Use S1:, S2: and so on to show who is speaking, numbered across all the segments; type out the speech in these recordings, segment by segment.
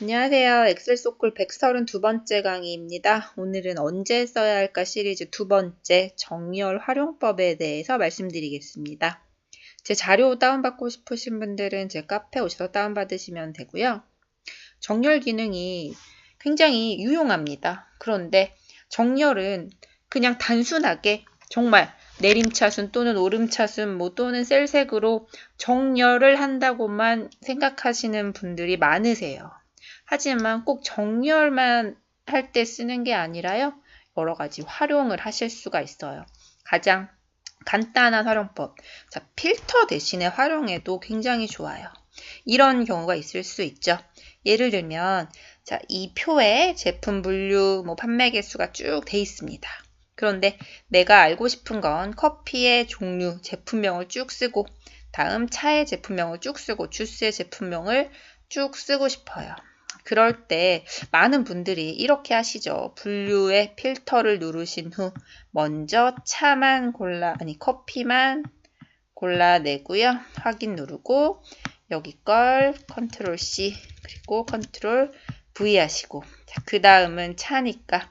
S1: 안녕하세요. 엑셀 소쿨 132번째 강의입니다. 오늘은 언제 써야 할까 시리즈 두 번째 정렬 활용법에 대해서 말씀드리겠습니다. 제 자료 다운받고 싶으신 분들은 제 카페 오셔서 다운받으시면 되고요. 정렬 기능이 굉장히 유용합니다. 그런데 정렬은 그냥 단순하게 정말 내림차순 또는 오름차순 뭐 또는 셀색으로 정렬을 한다고만 생각하시는 분들이 많으세요. 하지만 꼭 정렬만 할 때 쓰는 게 아니라요. 여러 가지 활용을 하실 수가 있어요. 가장 간단한 활용법. 자, 필터 대신에 활용해도 굉장히 좋아요. 이런 경우가 있을 수 있죠. 예를 들면, 자, 이 표에 제품 분류, 뭐 판매 개수가 쭉 돼 있습니다. 그런데 내가 알고 싶은 건 커피의 종류, 제품명을 쭉 쓰고, 다음 차의 제품명을 쭉 쓰고, 주스의 제품명을 쭉 쓰고 싶어요. 그럴 때 많은 분들이 이렇게 하시죠. 분류의 필터를 누르신 후 먼저 차만 골라 아니 커피만 골라내고요. 확인 누르고 여기 걸 컨트롤 C 그리고 컨트롤 V 하시고 그 다음은 차니까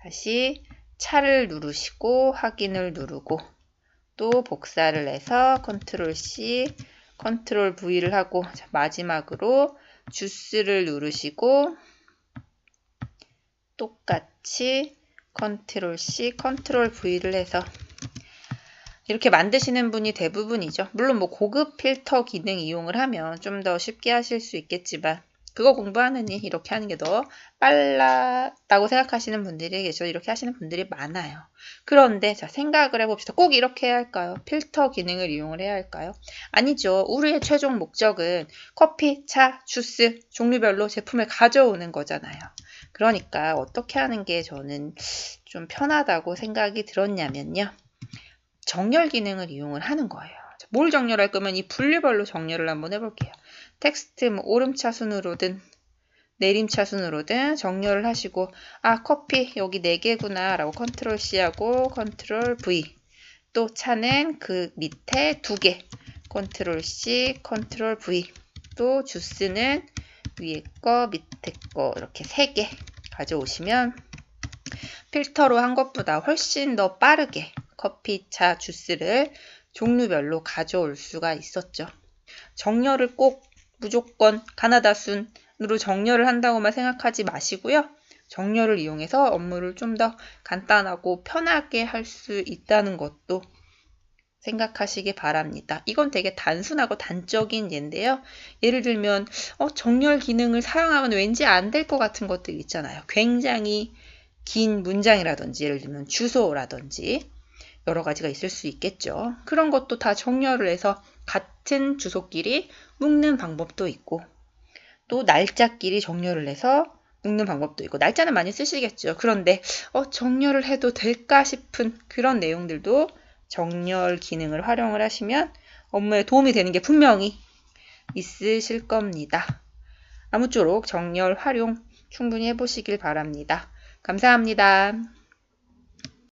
S1: 다시 차를 누르시고 확인을 누르고 또 복사를 해서 컨트롤 C 컨트롤 V를 하고 마지막으로 주스를 누르시고 똑같이 컨트롤 C, 컨트롤 V를 해서 이렇게 만드시는 분이 대부분이죠. 물론 뭐 고급 필터 기능 이용을 하면 좀 더 쉽게 하실 수 있겠지만 그거 공부하느니 이렇게 하는 게 더 빨랐다고 생각하시는 분들이 계셔 이렇게 하시는 분들이 많아요. 그런데 자 생각을 해봅시다. 꼭 이렇게 해야 할까요? 필터 기능을 이용을 해야 할까요? 아니죠. 우리의 최종 목적은 커피, 차, 주스 종류별로 제품을 가져오는 거잖아요. 그러니까 어떻게 하는 게 저는 좀 편하다고 생각이 들었냐면요. 정렬 기능을 이용을 하는 거예요. 뭘 정렬할 거면 이 분류별로 정렬을 한번 해볼게요. 텍스트 뭐 오름차 순으로든 내림차 순으로든 정렬을 하시고 아 커피 여기 4개구나 라고 컨트롤 C하고 컨트롤 V. 또 차는 그 밑에 2개. 컨트롤 C 컨트롤 V. 또 주스는 위에 거 밑에 거 이렇게 3개 가져오시면 필터로 한 것보다 훨씬 더 빠르게 커피, 차, 주스를 종류별로 가져올 수가 있었죠. 정렬을 꼭 무조건 가나다 순으로 정렬을 한다고만 생각하지 마시고요. 정렬을 이용해서 업무를 좀 더 간단하고 편하게 할 수 있다는 것도 생각하시기 바랍니다. 이건 되게 단순하고 단적인 예인데요. 예를 들면 어, 정렬 기능을 사용하면 왠지 안 될 것 같은 것들 있잖아요. 굉장히 긴 문장이라든지 예를 들면 주소라든지 여러 가지가 있을 수 있겠죠. 그런 것도 다 정렬을 해서 같은 주소끼리 묶는 방법도 있고 또 날짜끼리 정렬을 해서 묶는 방법도 있고 날짜는 많이 쓰시겠죠. 그런데 어, 정렬을 해도 될까 싶은 그런 내용들도 정렬 기능을 활용을 하시면 업무에 도움이 되는 게 분명히 있으실 겁니다. 아무쪼록 정렬 활용 충분히 해보시길 바랍니다. 감사합니다.